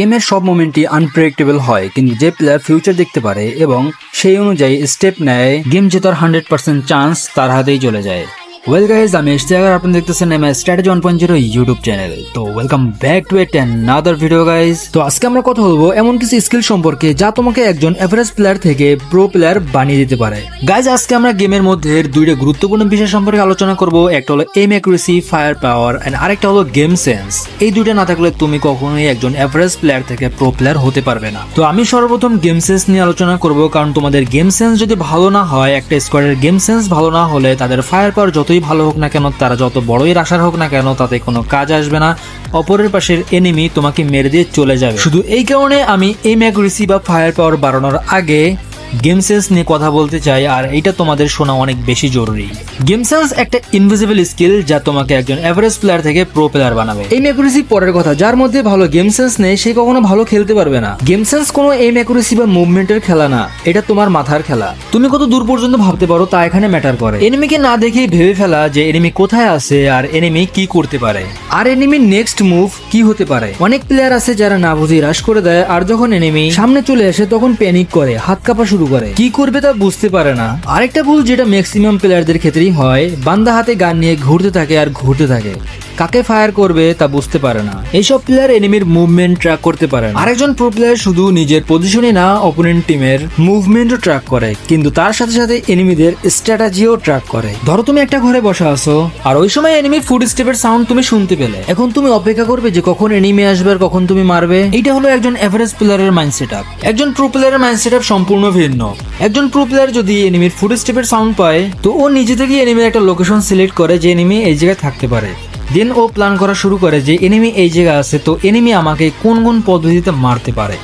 গেমের সব মোমেন্টই আনপ্রেডিক্টেবল হয়, কিন্তু যে প্লেয়ার ফিউচার দেখতে পারে এবং সেই অনুযায়ী স্টেপ নেয় গেম জেতার হান্ড্রেড পার্সেন্ট চান্স তার হাতেই চলে যায়। ওয়েল গাইজ আমি ইস্তেগার আপনি দেখতেছেন aim strategy one point zero YouTube channel তো welcome back to another video guys তো আজকে আমরা কথা বলব এমন কিছু স্কিল সম্পর্কে যা তোমাকে একজন এভারেজ প্লেয়ার থেকে প্রো প্লেয়ার বানিয়ে দিতে পারে। গাইজ আজকে আমরা গেমের মধ্যে দুইটা গুরুত্বপূর্ণ বিষয় সম্পর্কে আলোচনা করব। একটা হলো aim accuracy fire power and আরেকটা হলো গেম সেন্স এই দুইটা না থাকলে তুমি কখনোই একজন এভারেজ প্লেয়ার থেকে প্রো প্লেয়ার হতে পারবে না। তো আমি সর্বপ্রথম গেম সেন্স নিয়ে আলোচনা করব, কারণ তোমাদের গেম সেন্স যদি ভালো না হয়, একটা স্কোয়াডের গেম সেন্স ভালো না হলে তাদের ফায়ার পাওয়ার যতই ভালো হোক না কেন, তারা যত বড়ই রাশার হোক না কেন, তাতে কোনো কাজ আসবে না। অপরের পাশের এনিমি তোমাকে মেরে দিয়ে চলে যাবে। শুধু এই কারণে আমি এম অ্যাকুরেসি বা ফায়ার পাওয়ার বাড়ানোর আগে গেম সেন্স নিয়ে কথা বলতে চাই, আর এটা তোমাদের শোনা অনেক বেশি জরুরি। গেম সেন্স একটা ইনভিজিবল স্কিল যা তোমাকে একজন এভারেজ প্লেয়ার থেকে প্রো প্লেয়ার বানাবে। এই অ্যাকুরেসি পরের কথা, যার মধ্যে ভালো গেম সেন্স নেই, সে কখনো ভালো খেলতে পারবে না। গেম সেন্স কোনো এম অ্যাকুরেসি বা মুভমেন্টের খেলা না, এটা তোমার মাথার খেলা। তুমি কত দূর পর্যন্ত ভাবতে পারো তা এখানে ম্যাটার করে। এনিমিকে না দেখেই ভেবে ফেলা যে এনিমি কোথায় আছে আর এনিমি কি করতে পারে। আর এনিমির নেক্সট মুভ কি হতে পারে? অনেক প্লেয়ার আছে যারা না বুঝে হ্রাস করে দেয়, আর যখন এনিমি সামনে চলে আসে, তখন প্যানিক করে, হাত কাঁপা শুরু করে। কি করবে তা বুঝতে পারে না। আরেকটা ভুল যেটা ম্যাক্সিমাম প্লেয়ারদের ক্ষেত্রেই হয়, বান্দা হাতে গান নিয়ে ঘুরতে থাকে আর ঘুরতে থাকে। কাকে ফায়ার করবে তা বুঝতে পারে না। এইসব প্লেয়ার এনিমির মুভমেন্ট ট্র্যাক করতে পারে না। আরেকজন প্রো প্লেয়ার শুধু নিজের পজিশনে না অপোনেন্ট টিমের মুভমেন্টও ট্র্যাক করে। কিন্তু তার সাথে সাথে এনিমিদের স্ট্র্যাটাজিও ট্র্যাক করে। ধরো তুমি একটা ঘরে বসে আছো, আর ওই সময় এনিমির ফুড স্টেপের সাউন্ড তুমি শুনতে পেলে। এখন তুমি অপেক্ষা করবে যে কখন এনিমি আসবে আর কখন তুমি মারবে। এইটা হলো একজন এভারেজ প্লেয়ারের মাইন্ড সেট একজন প্রো প্লেয়ারের মাইন্ড সেট সম্পূর্ণ ভিন্ন। একজন প্রো প্লেয়ার যদি এনিমির ফুড স্টেপের সাউন্ড পায়, তো ও নিজে থেকে এনিমির একটা লোকেশন সিলেক্ট করে যে এনিমি এই জায়গায় থাকতে পারে। দেন ও প্ল্যান করা শুরু করে যে এনিমি এই জায়গায় আছে, তো এনিমি আমাকে কোন কোন পদ্ধতিতে মারতে পারে।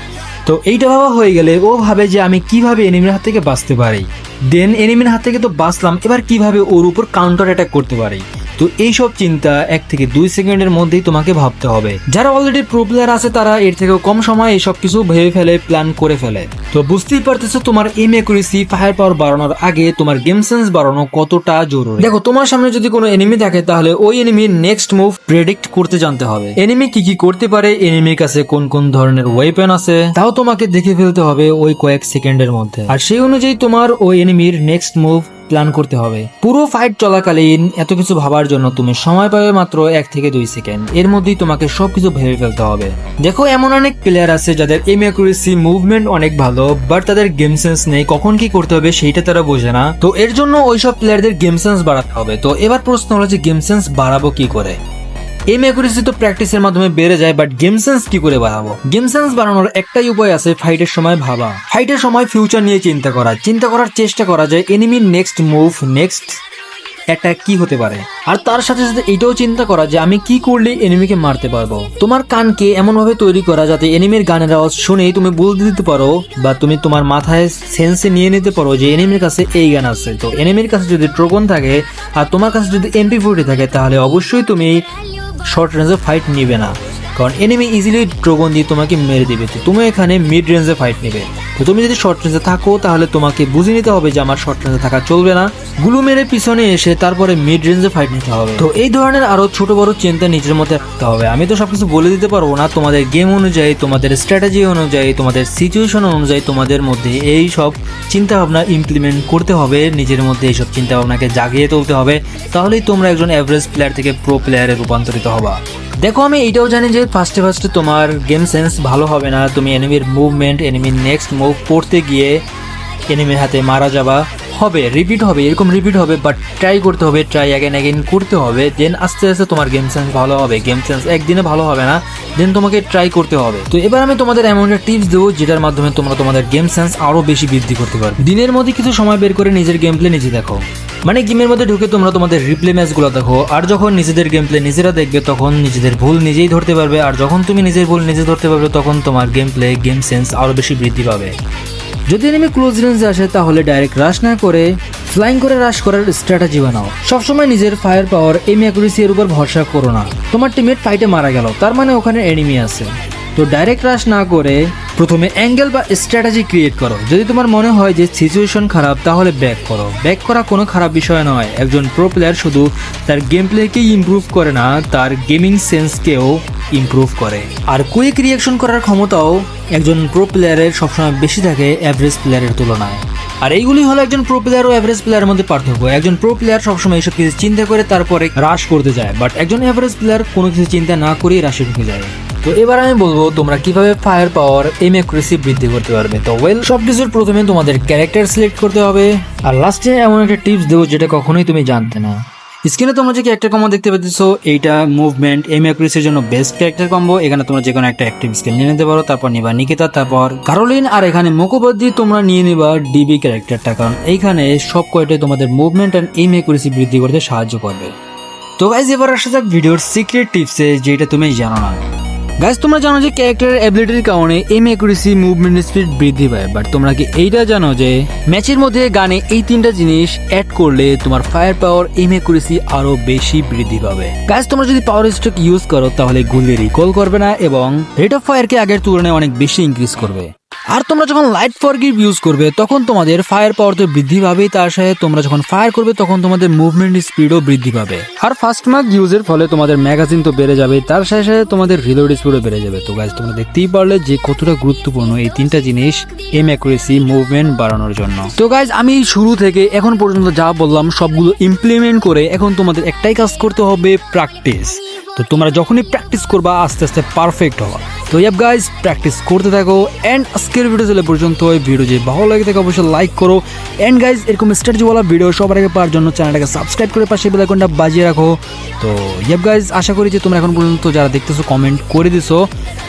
তো এইটা ভাবা হয়ে গেলে ও ভাবে যে আমি কীভাবে এনিমির হাত থেকে বাঁচতে পারি। দেন এনিমির হাত থেকে তো বাঁচলাম, এবার কীভাবে ওর উপর কাউন্টার অ্যাটাক করতে পারি? তো এইসব চিন্তা এক থেকে দুই সেকেন্ডের মধ্যেই তোমাকে ভাবতে হবে। যারা অলরেডি প্রো প্লেয়ার আছে, তারা এর থেকেও কম সময় এইসব কিছু ভেবে ফেলে প্ল্যান করে ফেলে। তো বুঝতেই পারতেছো তোমার এম একুরেসি ফায়ার পাওয়ার বাড়ানোর আগে তোমার গেম সেন্স বাড়ানো কতটা জরুরি। দেখো, তোমার সামনে যদি কোনো এনিমি থাকে, তাহলে ওই এনিমির নেক্সট মুভ প্রেডিক্ট করতে জানতে হবে। এনিমি কি কি করতে পারে এনিমির কাছে কোন কোন ধরনের ওয়েপেন আছে, তাও তোমাকে দেখে ফেলতে হবে ওই কয়েক সেকেন্ডের মধ্যে। আর সেই অনুযায়ী তোমার ওই এনিমির নেক্সট মুভ প্ল্যান করতে হবে। পুরো ফাইট চলাকালীন এত কিছু ভাবার জন্য তুমি সময় পাবে মাত্র এক থেকে দুই সেকেন্ড এর মধ্যেই তোমাকে সবকিছু ভেবে ফেলতে হবে। দেখো, এমন অনেক প্লেয়ার আছে যাদের এম অ্যাকুরেসি মুভমেন্ট অনেক ভালো বাট তাদের গেম সেন্স নেই। কখন কি করতে হবে সেইটা তারা বোঝে না। তো এর জন্য ওইসব প্লেয়ারদের গেম সেন্স বাড়াতে হবে। তো এবার প্রশ্ন হলো যে গেম সেন্স বাড়াবো কি করে? এম অ্যাকুরেসি তো প্র্যাকটিসের মাধ্যমে বেড়ে যায় বাট গেম সেন্স কি করে বাড়াবো? গেম সেন্স বাড়ানোর একটাই উপায় আছে ফাইটের সময় ভাবা। ফাইটের সময় ফিউচার নিয়ে চিন্তা করা। চিন্তা করার চেষ্টা করা যায় এনিমির নেক্সট মুভ নেক্সট একটা কি হতে পারে। আর তার সাথে সাথে এটাও চিন্তা করা যে আমি কি করলে এনিমিকে মারতে পারব। তোমার কানকে এমন ভাবে তৈরি করা যাতে এনিমির গানের আওয়াজ শুনেই তুমি বলতে দিতে পারো, বা তুমি তোমার মাথায় সেন্সে নিয়ে নিতে পারো যে এনিমির কাছে এই গান আছে তো এনিমির কাছে যদি ট্রোকন থাকে, আর তোমার কাছে যদি এমপি ফোর্টি থাকে, তাহলে অবশ্যই তুমি শর্ট রেঞ্জে ফাইট নিবে না। কারণ এনিমি ইজিলি ড্রোগন দিয়ে তোমাকে মেরে দিবে। তো তুমি এখানে মিড রেঞ্জে ফাইট নেবে। তো তুমি যদি শর্ট রেঞ্জে থাকো, তাহলে তোমাকে বুঝে নিতে হবে যে আমার শর্ট রেঞ্জে থাকা চলবে না। গুলো মেরে পিছনে এসে তারপরে মিড রেঞ্জে ফাইট নিতে হবে। তো এই ধরনের আরও ছোট বড় চিন্তা নিজের মধ্যে রাখতে হবে। আমি তো সবকিছু বলে দিতে পারব না। তোমাদের গেম অনুযায়ী, তোমাদের স্ট্র্যাটেজি অনুযায়ী, তোমাদের সিচুয়েশন অনুযায়ী তোমাদের মধ্যে এই সব চিন্তা ভাবনা ইমপ্লিমেন্ট করতে হবে। নিজের মধ্যে এইসব চিন্তা ভাবনাকে জাগিয়ে তুলতে হবে। তাহলেই তোমরা একজন অ্যাভারেজ প্লেয়ার থেকে প্রো প্লেয়ারে রূপান্তরিত হবা। দেখো, আমি এটাও জানি যে ফার্স্টে ফার্স্টে তোমার গেম সেন্স ভালো হবে না। তুমি এনিমির মুভমেন্ট এনিমির নেক্সট মুভ পড়তে গিয়ে এনিমির হাতে মারা যাবা। হবে রিপিট হবে, এরকম রিপিট হবে বাট ট্রাই করতে হবে ট্রাই অ্যাগেন অ্যাগেন করতে হবে। দেন আস্তে আস্তে তোমার গেম সেন্স ভালো হবে। গেম সেন্স একদিনে ভালো হবে না দেন তোমাকে ট্রাই করতে হবে। তো এবার আমি তোমাদের এমন একটা টিপস দেবো, যেটার মাধ্যমে তোমরা তোমাদের গেম সেন্স আরও বেশি বৃদ্ধি করতে পারবে। দিনের মধ্যে কিছু সময় বের করে নিজের গেম প্লে নিজে দেখো। মানে গেমের মধ্যে ঢুকে তোমরা তোমাদের রিপ্লে ম্যাচগুলো দেখো। আর যখন নিজেদের গেম প্লে নিজেরা দেখবে, তখন নিজেদের ভুল নিজেই ধরতে পারবে। আর যখন তুমি নিজের ভুল নিজে ধরতে পারবে, তখন তোমার গেম প্লে গেম সেন্স আরও বেশি বৃদ্ধি পাবে। যদি এনিমি ক্লোজ রেঞ্জে আসে, তাহলে ডাইরেক্ট রাশ না করে ফ্লাইং করে রাশ করার স্ট্র্যাটেজি বানাও। সবসময় নিজের ফায়ার পাওয়ার এম অ্যাকুরেসি এর উপর ভরসা করো না। তোমার টিমমেট ফাইটে মারা গেল, তার মানে ওখানে এনিমি আছে। তো ডাইরেক্ট রাশ না করে প্রথমে অ্যাঙ্গেল বা স্ট্র্যাটেজি ক্রিয়েট করো। যদি তোমার মনে হয় যে সিচুয়েশন খারাপ, তাহলে ব্যাক করো। ব্যাক করা কোনো খারাপ বিষয় নয়। একজন প্রো প্লেয়ার শুধু তার গেম প্লেকেই ইমপ্রুভ করে না, তার গেমিং সেন্সকেও ইমপ্রুভ করে। আর কুইক রিয়াকশন করার ক্ষমতাও একজন প্রো প্লেয়ারের সবসময় বেশি থাকে অ্যাভারেজ প্লেয়ারের তুলনায়। আর এইগুলি হলো একজন প্রো প্লেয়ার ও অ্যাভারেজ প্লেয়ারের মধ্যে পার্থক্য। একজন প্রো প্লেয়ার সবসময় এইসব কিছু চিন্তা করে তারপরে রাশ করতে যায় বাট একজন অ্যাভারেজ প্লেয়ার কোনো কিছু চিন্তা না করেই রাশে ঢুকে যায়। তো এবার আমি বলব তোমরা কীভাবে ফায়ার পাওয়ার এম অ্যাকুরেসি বৃদ্ধি করতে পারবে। তো ওয়েল সব কিছুর প্রথমে তোমাদের ক্যারেক্টার সিলেক্ট করতে হবে। আর লাস্টে এমন একটা টিপস দেবো যেটা কখনোই তুমি জানতে না। স্ক্রিনে তোমরা যে ক্যারেক্টার কম্বো দেখতে পাচ্ছ, এইটা মুভমেন্ট এম অ্যাকুরেসির জন্য বেস্ট ক্যারেক্টার কম্বো এখানে তোমরা যে কোনো একটা অ্যাক্টিভ স্কিল নিয়ে নিতে পারো, তারপর নিবা নিকিতা, তারপর কারোলিন আর এখানে মুখোপাধ্যায় তোমরা নিয়ে নিবা ডিবি ক্যারেক্টারটা কারণ এইখানে সব কয়টাই তোমাদের মুভমেন্ট অ্যান্ড এম অ্যাকুরেসি বৃদ্ধি করতে সাহায্য করবে। তো গাইজ এবার আসা যাক ভিডিওর সিক্রেট টিপসে যেটা তুমি জানো না। গাইজ তোমরা জানো যে ক্যারেক্টারের অ্যাবিলিটির কারণে এম অ্যাকুরেসি মুভমেন্ট স্পিড বৃদ্ধি পায় বাট তোমরা কি এইটা জানো যে ম্যাচের মধ্যে গানে এই তিনটা জিনিস অ্যাড করলে তোমার ফায়ার পাওয়ার এম অ্যাকুরেসি আরও বেশি বৃদ্ধি পাবে। গাইজ তোমরা যদি পাওয়ার স্ট্রোক ইউজ করো, তাহলে গুলি রিকল করবে না এবং রেট অফ ফায়ারকে আগের তুলনায় অনেক বেশি ইনক্রিজ করবে। আর তোমরা যখন লাইট ফরগিভ ইউজ করবে, তখন তোমাদের ফায়ার পাওয়ার তো বৃদ্ধি পাবেই, তার সাথে তোমরা যখন ফায়ার করবে, তখন তোমাদের মুভমেন্ট স্পিডও বৃদ্ধি পাবে। আর ফার্স্ট মার্ক ইউজের ফলে তোমাদের ম্যাগাজিন তো বেড়ে যাবে, তার সাথে সাথে তোমাদের রিলোড স্পিডও বেড়ে যাবে। তো গাইজ তোমরা দেখতেই পারলে যে কতটা গুরুত্বপূর্ণ এই তিনটা জিনিস এম অ্যাকুরেসি মুভমেন্ট বাড়ানোর জন্য। তো গাইজ আমি শুরু থেকে এখন পর্যন্ত যা বললাম, সবগুলো ইমপ্লিমেন্ট করে এখন তোমাদের একটাই কাজ করতে হবে প্র্যাকটিস তো তোমরা যখনই প্র্যাকটিস করবা, আস্তে আস্তে পারফেক্ট হবা। তো ইয়াব গাইজ প্র্যাকটিস করতে থাকো অ্যান্ড আজকের ভিডিও চলে পর্যন্ত ওই ভিডিও যে ভালো লাগে থাকে, অবশ্যই লাইক করো। অ্যান্ড গাইজ এরকম স্ট্র্যাটেজিওয়ালা ভিডিও সবার আগে পাওয়ার জন্য চ্যানেলটাকে সাবস্ক্রাইব করে পাশে বেলাইকনটা বাজিয়ে রাখো। তো ইয়াব গাইজ আশা করি যে তোমরা এখন পর্যন্ত যারা দেখতেছো কমেন্ট করে দিছো।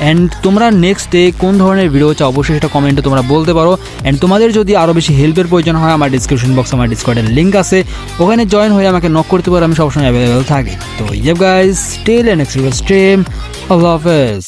অ্যান্ড তোমরা নেক্সট ডে কোন ধরনের ভিডিও চাও, অবশ্যই সেটা কমেন্টে তোমরা বলতে পারো। অ্যান্ড তোমাদের যদি আরও বেশি হেল্পের প্রয়োজন হয়, আমার ডিসক্রিপশন বক্সে আমার ডিসকর্ডের লিঙ্ক আছে। ওখানে জয়েন হয়ে আমাকে নক করতে পারো, আমি সবসময় অ্যাভেলেবেল থাকি। তো ইয়াব গাইজ স্টিল এন্ড এক্সট্রিম আল্লাহ হাফেজ।